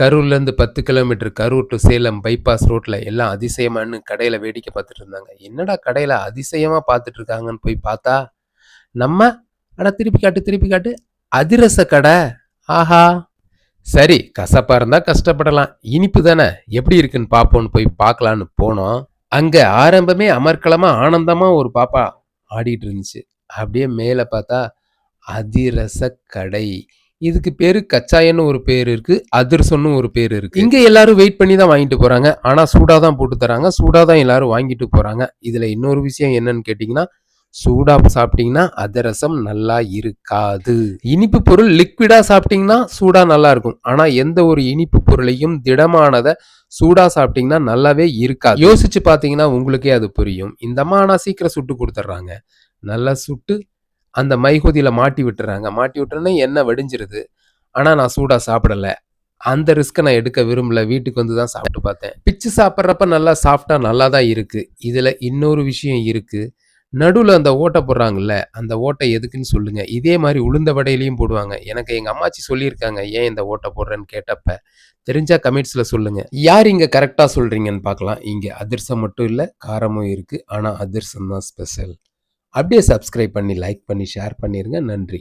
கரூர்லேருந்து பத்து kilometre Karur to Salem bypass ரோட்டில் எல்லாம் அதிசயமானு கடையில் வேடிக்கை பார்த்துட்டு இருந்தாங்க. என்னடா கடையில் அதிசயமாக பார்த்துட்டு இருக்காங்கன்னு போய் பார்த்தா நம்ம? அட திருப்பி காட்டு திருப்பி காட்டு. அதிரச கடை. ஆஹா. சரி கசப்பாக இருந்தால் கஷ்டப்படலாம். இனிப்பு தானே? எப்படி இருக்குன்னு பார்ப்போன்னு போய் பார்க்கலான்னு போனோம். அங்கே ஆரம்பமே அமர்க்களமாக ஆனந்தமாக ஒரு பாப்பா ஆடிட்டு இருந்துச்சு. அப்படியே மேலே பார்த்தா அதிரச கடை. இதுக்கு பேரு கச்சாயன்னு ஒரு பேர் இருக்கு அதிர்சன்னு ஒரு பேர் இருக்கு. இங்க எல்லாரும் வெயிட் பண்ணி தான் வாங்கிட்டு போறாங்க. ஆனா சூடா தான் போட்டு தராங்க. சூடா தான் எல்லாரும் வாங்கிட்டு போறாங்க. இதுல இன்னொரு விஷயம் என்னன்னு கேட்டீங்கன்னா சூடா சாப்பிட்டீங்கன்னா அதிரசம் நல்லா இருக்காது. இனிப்பு பொருள் லிக்விடா சாப்பிட்டீங்கன்னா சூடா நல்லா இருக்கும். ஆனா எந்த ஒரு இனிப்பு பொருளையும் திடமானதை சூடா சாப்பிட்டீங்கன்னா நல்லாவே இருக்காது. யோசிச்சு பாத்தீங்கன்னா உங்களுக்கே அது புரியும். இந்த அம்மா ஆனா சீக்கிரம் சுட்டு கொடுத்துட்றாங்க. நல்லா சுட்டு அந்த மைகுதியில் மாட்டி விட்டுறாங்க. மாட்டி விட்டுறோன்னே எண்ணெய் வடிஞ்சிருது. ஆனால் நான் சூடாக சாப்பிடல. அந்த ரிஸ்க்கை நான் எடுக்க விரும்பல. வீட்டுக்கு வந்து தான் சாப்பிட்டு பார்த்தேன். பிச்சு சாப்பிட்றப்ப நல்லா சாஃப்டா நல்லா தான் இருக்குது இதில் இன்னொரு விஷயம் இருக்குது நடுவில் அந்த ஓட்டை போடுறாங்கல்ல அந்த ஓட்டை எதுக்குன்னு சொல்லுங்கள் இதே மாதிரி உளுந்த வடையிலையும் போடுவாங்க. எனக்கு எங்கள் அம்மாச்சி சொல்லியிருக்காங்க ஏன் இந்த ஓட்டை போடுறேன்னு கேட்டப்ப? தெரிஞ்சால் கமெண்ட்ஸில் சொல்லுங்கள் யார் இங்கே கரெக்டாக சொல்கிறீங்கன்னு பார்க்கலாம். இங்கே அதிர்சம் மட்டும் இல்லை காரமும் இருக்குது ஆனால் அதிர்சம் தான் ஸ்பெஷல். அப்படியே சப்ஸ்கிரைப் பண்ணி லைக் பண்ணி ஷேர் பண்ணிடுங்க நன்றி.